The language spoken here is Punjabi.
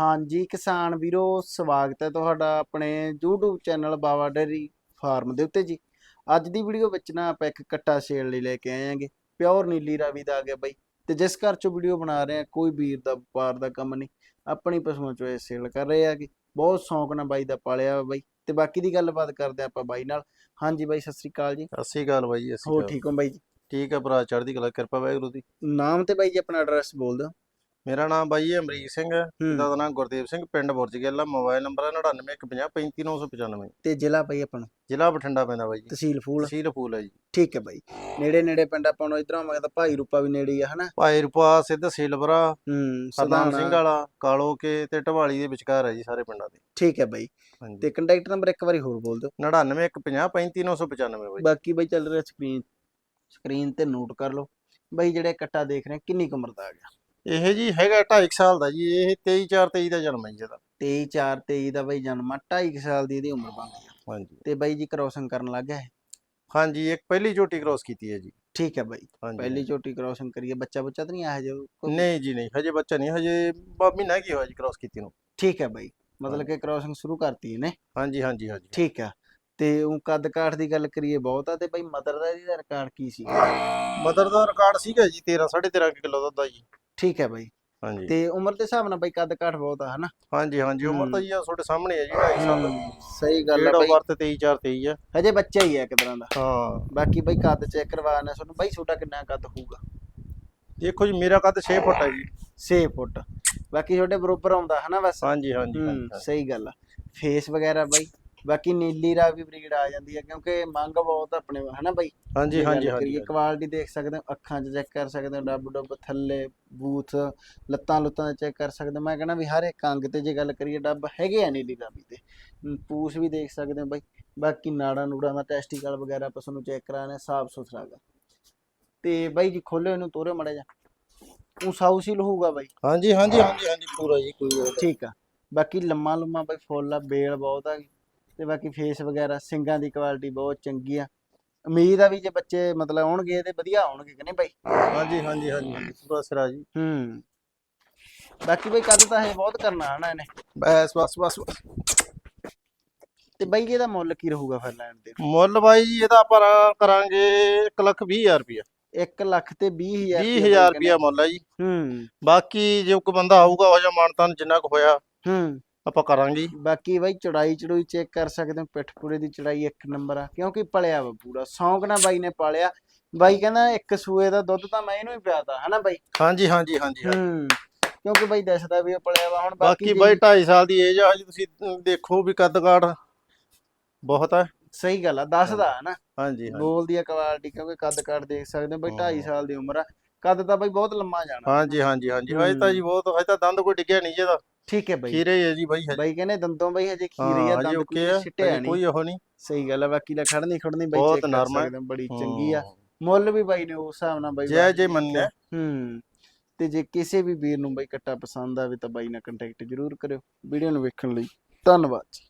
ਹਾਂਜੀ ਕਿਸਾਨ ਵੀਰੋ ਸਵਾਗਤ ਹੈ ਤੁਹਾਡਾ ਆਪਣੇ YouTube channel Bawa dairy farm ਦੇ ਉੱਤੇ ਜੀ। ਅੱਜ ਦੀ ਵੀਡੀਓ ਵਿੱਚ ਨਾ ਆਪਾਂ ਇੱਕ ਕੱਟਾ ਸੇਲ ਲਈ ਲੈ ਕੇ ਆਏ ਆਂਗੇ ਪਿਓਰ ਨੀਲੀ ਰਾਵੀ ਦਾ ਆ ਗਿਆ ਬਾਈ। ਤੇ ਜਿਸ ਘਰ ਚੋਂ ਵੀਡੀਓ ਬਣਾ ਰਹੇ ਆ ਕੋਈ ਵੀਰ ਦਾ ਵਪਾਰ ਦਾ ਕੰਮ ਨਹੀਂ ਆਪਣੀ ਪਸ਼ੂਆਂ ਚੋਂ ਇਹ ਸੇਲ ਕਰ ਰਹੇ ਆਗੇ ਬਹੁਤ ਸ਼ੌਂਕ ਨਾਲ ਬਾਈ ਦਾ ਪਾਲਿਆ ਬਾਈ। ਤੇ ਬਾਕੀ ਦੀ ਗੱਲਬਾਤ ਕਰਦੇ ਆਪਾਂ ਬਾਈ ਨਾਲ। ਹਾਂਜੀ ਬਾਈ ਸਤਿ ਸ੍ਰੀ ਅਕਾਲ ਜੀ। ਸਤਿ ਸ਼੍ਰੀ ਅਕਾਲ ਬਾਈ ਅਸੀਂ ਹੋਰ ਠੀਕ ਹੋ ਬਾਈ ਜੀ? ਠੀਕ ਹੈ ਭਰਾ ਚੜ੍ਹਦੀ ਕਲਾ ਕਿਰਪਾ ਵਾਹਿਗੁਰੂ ਦੀ। ਨਾਮ ਤੇ ਬਾਈ ਜੀ ਆਪਣਾ ਐਡਰੈਸ ਬੋਲ ਦਿਓ। ਮੇਰਾ ਨਾਮ ਬਾਈ ਅਮਰੀਕ ਸਿੰਘ ਹੈ। ਪਿਤਾ ਦਾ ਨਾਮ ਗੁਰਦੇਵ ਸਿੰਘ ਪਿੰਡ ਬੁਰਜਗੇਲਾ ਮੋਬਾਈਲ ਨੰਬਰ ਹੈ 9915035995 ਤੇ ਜ਼ਿਲ੍ਹਾ ਬਾਈ ਆਪਣਾ? ਜ਼ਿਲ੍ਹਾ ਬਠਿੰਡਾ ਪੈਂਦਾ ਬਾਈ ਜੀ। ਤਹਿਸੀਲ ਫੂਲ। ਤਹਿਸੀਲ ਫੂਲ ਹੈ ਜੀ। ਠੀਕ ਹੈ ਬਾਈ। ਨੇੜੇ ਨੇੜੇ ਪਿੰਡ ਆਪਾਂ ਨੂੰ ਇਧਰੋਂ ਆਵਾਂਗੇ ਤਾਂ ਭਾਈ ਰੂਪਾ ਵੀ ਨੇੜੇ ਹੀ ਆ ਹਨਾ? ਭਾਈ ਰੂਪਾ ਸਿੱਧ ਸਿਲਵਰਾ ਹੂੰ ਸਦਾਣਾ। ਸਿੰਘ ਵਾਲਾ ਕਾਲੋ ਕੇ ਤੇ ਢਵਾਲੀ ਦੇ ਵਿਚਕਾਰ ਹੈ ਜੀ ਸਾਰੇ ਪਿੰਡਾਂ ਦੇ। ਠੀਕ ਹੈ ਬਾਈ। ਤੇ ਕੰਟੈਕਟ ਨੰਬਰ ਇੱਕ ਵਾਰੀ ਹੋਰ ਬੋਲ ਦਿਓ। 9915035995 ਬਾਈ। ਬਾਕੀ ਬਾਈ ਚੱਲ ਰਿਹਾ ਸਕਰੀਨ ਸਕਰੀਨ ਤੇ ਨੋਟ ਕਰ ਲਓ। ਬਾਈ ਜਿਹੜੇ ਕੱਟਾ ਦੇਖ ਰਹੇ ਕਿੰਨੀ ਕੁ ਉਮਰ ਦਾ ਆ ਗਿਆ? ਇਹ ਜੀ ਹੈਗਾ 2.5 ਸਾਲ ਦਾ ਜੀ ਇਹ 23 4 23 ਦਾ ਜਨਮ ਹੈ ਜੀ ਇਹਦਾ। 23 4 23 ਦਾ ਬਾਈ ਜਨਮ ਆ 2.5 ਸਾਲ ਦੀ ਇਹਦੀ ਉਮਰ ਬਣਦੀ ਆ। ਹਾਂਜੀ। ਤੇ ਬਾਈ ਜੀ ਕ੍ਰੋਸਿੰਗ ਕਰਨ ਲੱਗ ਗਿਆ ਹੈ ਹਾਂਜੀ ਇੱਕ ਪਹਿਲੀ ਝੋਟੀ ਕ੍ਰੋਸ ਕੀਤੀ ਹੈ ਜੀ। ਠੀਕ ਹੈ ਬਾਈ ਹਾਂਜੀ ਪਹਿਲੀ ਝੋਟੀ ਕ੍ਰੋਸਿੰਗ ਕਰੀਏ ਬੱਚਾ ਬੱਚਾ ਤਾਂ ਨਹੀਂ ਆਇਆ ਜੋ ਨਹੀਂ ਜੀ ਨਹੀਂ ਹਜੇ ਬੱਚਾ ਨਹੀਂ ਹਜੇ ਮਹੀਨਾ ਕੀ ਹੋਇਆ ਜੀ ਕ੍ਰੋਸ ਕੀਤੀ ਨੂੰ? ਠੀਕ ਹੈ ਬਾਈ ਮਤਲਬ ਕਿ ਕ੍ਰੋਸਿੰਗ ਸ਼ੁਰੂ ਕਰਤੀ ਇਹਨੇ। ਹਾਂਜੀ ਹਾਂਜੀ ਹਾਂਜੀ। ਠੀਕ ਆ ਤੇ ਉਹ ਕੱਦ ਕਾਠ ਦੀ ਗੱਲ ਕਰੀਏ ਬਹੁਤ ਆ ਤੇ ਬਾਈ ਮਦਰ ਦਾ ਇਹਦਾ ਰਿਕਾਰਡ ਕੀ ਸੀ ਮਦਰ ਦਾ ਰਿਕਾਰਡ ਸੀਗਾ ਜੀ 13 13.5 ਕਿਲੋ ਦੁੱਧ ਦਾ ਜੀ। ਠੀਕ ਹੈ ਬਾਈ। ਹਾਂਜੀ। ਤੇ ਉਮਰ ਦੇ ਹਿਸਾਬ ਨਾਲ ਬਾਈ ਕੱਦ ਕਾਠ ਬਹੁਤ ਆ ਹਨਾ? ਹਾਂਜੀ ਹਾਂਜੀ ਉਮਰ ਤਾਂ ਜੀ ਆ ਤੁਹਾਡੇ ਸਾਹਮਣੇ ਹੈ ਜੀ 2.5 ਸਾਲ ਸਹੀ ਗੱਲ ਆਫ ਬਾਈ। ਬਰਥ 23 4 23 ਆ। ਹਜੇ ਬੱਚਾ ਹੀ ਆ ਇੱਕ ਤਰ੍ਹਾਂ ਦਾ। ਹਾਂ। ਬਾਕੀ ਬਾਈ ਕੱਦ ਚੈੱਕ ਕਰਵਾਣਾ ਤੁਹਾਨੂੰ। ਬਾਈ ਛੋਟਾ ਕਿੰਨਾ ਕੱਦ ਹੋਊਗਾ? ਦੇਖੋ ਜੀ ਮੇਰਾ ਕੱਦ 6 ਫੁੱਟ ਹੈ ਜੀ। 6 ਫੁੱਟ। ਬਾਕੀ ਤੁਹਾਡੇ ਬਰੋਬਰ ਆਉਂਦਾ ਹਨਾ ਬਸ? ਹਾਂਜੀ ਹੂੰ ਹਾਂਜੀ। ਸਹੀ ਗੱਲ ਆ। ਫੇਸ ਵਗੈਰਾ ਬਾਈ? ਬਾਕੀ ਨੀਲੀ ਰਾ ਵੀ ਬਰੀਡ ਆ ਜਾਂਦੀ ਹੈ ਕਿਉਂਕਿ ਮੰਗ ਬਹੁਤ ਆਪਣੇ ਹਨਾ ਬਾਈ? ਹਾਂਜੀ ਹਾਂਜੀ ਹਾਂਜੀ ਕੁਆਲਿਟੀ ਦੇਖ ਸਕਦੇ ਹੋ ਅੱਖਾਂ 'ਚ ਚੈੱਕ ਕਰ ਸਕਦੇ ਹੋ ਡੱਬ ਡੱਬ ਥੱਲੇ ਬੂਥ ਲੱਤਾਂ ਲੁੱਤਾਂ ਚੈੱਕ ਕਰ ਸਕਦੇ ਮੈਂ ਕਹਿੰਦਾ ਵੀ ਹਰ ਇੱਕ ਅੰਗ ਤੇ ਜੇ ਗੱਲ ਕਰੀਏ ਡੱਬ ਹੈਗੇ ਆ ਨੀਲੀ ਰਾਵੀ ਤੇ ਪੂਛ ਵੀ ਦੇਖ ਸਕਦੇ ਹੋ ਬਾਈ। ਬਾਕੀ ਨਾੜਾਂ ਨੂੜਾਂ ਦਾ ਟੈਸਟੀਕਲ ਵਗੈਰਾ ਆਪਾਂ ਤੁਹਾਨੂੰ ਚੈੱਕ ਕਰਾਣਾ ਸਾਫ਼ ਸੁਥਰਾ ਗਾ। ਤੇ ਬਾਈ ਜੀ ਖੋਲਿਓ ਇਹਨੂੰ ਤੋਰੇ ਮੜਾ ਜਾ ਉਹ ਸਾਊਸੀਲ ਹੋਊਗਾ ਬਾਈ? ਹਾਂਜੀ ਹਾਂਜੀ ਹਾਂਜੀ ਹਾਂਜੀ ਪੂਰਾ ਜੀ ਕੋਈ ਠੀਕ ਆ। ਬਾਕੀ ਲੰਮਾ ਲੰਮਾ ਬਾਈ ਫੁੱਲ ਆ ਬੇਲ ਬਹੁਤ ਆ ਤੇ ਬਾਕੀ ਫੇਸ ਵਗੈਰਾ ਸਿੰਗਾਂ ਦੀ ਕੁਆਲਿਟੀ ਬਹੁਤ ਚੰਗੀ ਆ। ਉਮੀਦ ਆ ਵੀ ਜੇ ਬੱਚੇ ਮਤਲਬ ਆਉਣਗੇ ਇਹਦੇ ਵਧੀਆ ਆਉਣਗੇ ਕਿ ਨਹੀਂ ਬਾਈ? ਹਾਂਜੀ ਹਾਂਜੀ ਹਾਂਜੀ। ਹਾਂਜੀ, ਪੂਰਾ ਸਿਰਾ ਜੀ ਹੂੰ। ਬਾਕੀ ਬਾਈ ਕੱਦ ਤਾਂ ਇਹ ਬਹੁਤ ਕਰਨਾ ਹਨਾ ਇਹਨੇ। ਬਸ ਬਸ ਬਸ। ਤੇ ਬਾਈ ਇਹਦਾ ਮੁੱਲ ਕੀ ਰਹੂਗਾ ਫਿਰ ਲੈਣ ਦੇ? ਮੁੱਲ ਬਾਈ ਜੀ ਇਹਦਾ ਆਪਾਂ ਕਰਾਂਗੇ 1 ਲੱਖ 20 ਹਜ਼ਾਰ ਰੁਪਇਆ। 1 ਲੱਖ ਤੇ 20000 20 ਹਜ਼ਾਰ ਰੁਪਇਆ ਮੁੱਲ ਹੈ ਜੀ। ਹੂੰ। ਬਾਕੀ ਜੇ ਕੋਈ ਬੰਦਾ ਆਊਗਾ ਉਹ ਜਿਹਾ ਮਾਨਤਾਨ ਜਿੰਨਾ ਕੁ ਹੋਇਆ। ਹੂੰ। ਆਪਾਂ ਕਰਾਂਗੇ। ਬਾਕੀ ਬਾਈ ਚੜਾਈ ਚੜੂਈ ਚੈੱਕ ਕਰ ਸਕਦੇ ਹੋ ਪਿੱਠ ਪੂਰੇ ਦੀ ਚੜਾਈ ਇੱਕ ਨੰਬਰ ਆ ਕਿਉਂਕਿ ਪਲਿਆ ਵਾ ਪੂਰਾ ਸ਼ੌਂਕ ਨਾਲ ਬਾਈ ਨੇ ਪਾਲਿਆ। ਬਾਈ ਕਹਿੰਦਾ ਇੱਕ ਸੂਏ ਦਾ ਦੁੱਧ ਤਾਂ ਮੈਂ ਇਹਨੂੰ ਹੀ ਪਿਆਤਾ ਹਨਾ ਬਾਈ? ਹਾਂਜੀ ਹਾਂਜੀ ਹਾਂਜੀ। ਹੂੰ ਕਿਉਂਕਿ ਬਾਈ ਦੱਸਦਾ ਵੀ ਉਹ ਪਲਿਆ ਵਾ ਹੁਣ ਬਾਕੀ ਬਾਈ ਜੇ- 2.5 ਸਾਲ ਦੀ ਏਜ ਆ ਹਜੇ ਤੁਸੀਂ ਦੇਖੋ ਵੀ ਕੱਦ ਕਾਠ ਬਹੁਤ ਹੈ ਸਹੀ ਗੱਲ ਆ ਦੱਸਦਾ ਹਨਾ? ਹਾਂਜੀ ਹਾਂਜੀ। ਬੋਲਦੀ ਆ ਕੁਆਲਿਟੀ ਕਿਉਂਕਿ ਕੱਦ ਕਾਠ ਦੇਖ ਸਕਦੇ ਹੋ ਬਾਈ ਹਾਂ। 2.5 ਸਾਲ ਦੀ ਉਮਰ ਆ। ਕੱਦ ਤਾਂ ਬਾਈ ਬਹੁਤ ਲੰਮਾ ਜਾਣਾ। ਹਾਂਜੀ ਹਾਂਜੀ ਹਾਂਜੀ। ਹਜੇ ਤਾਂ ਜੀ ਬਹੁਤ ਹਜੇ ਤਾਂ ਦੰਦ ਕੋਈ ਡਿੱਗਿਆ ਨਹੀਂ ਜਿਹਦਾ ਠੀਕ ਹੈ ਬਾਈ। ਖੀਰੇ ਹੀ ਹੈ ਜੀ ਬਾਈ ਹਜੇ। ਬਾਈ ਕਹਿੰਦੇ ਦੰਦੋਂ ਬਾਈ ਹਜੇ ਖੀਰੀ ਹਾਂ, ਆ ਹਜੇ ਦੰਦ ਓਕੇ ਆ ਕੋਈ ਛਿੱਟਿਆ ਹਜੇ ਨਹੀਂ। ਕੋਈ ਉਹ ਨਹੀਂ। ਸਹੀ ਗੱਲ ਆ ਬਾਕੀ ਲੈ ਖੜਨੀ ਖੜਨੀ ਬਾਈ ਬਹੁਤ check ਕਰ ਨਰਮ ਆ। ਸਕਦੇ ਹੋ, ਬੜੀ ਚੰਗੀ ਆ। ਮੁੱਲ ਵੀ ਬਾਈ ਨੇ ਉਸ ਹਿਸਾਬ ਨਾਲ ਬਾਈ ਜੈ ਜੈ ਮੰਨਿਆ। ਹੂੰ ਤੇ ਜੇ ਕਿਸੇ ਵੀ ਵੀਰ ਨੂੰ ਬਾਈ ਕੱਟਾ ਪਸੰਦ ਆਵੇ ਤਾਂ ਬਾਈ ਨਾਲ ਕੰਟੈਕਟ ਜ਼ਰੂਰ ਕਰਿਓ। ਵੀਡੀਓ ਨੂੰ ਵੇਖਣ ਲਈ ਧੰਨਵਾਦ ਜੀ।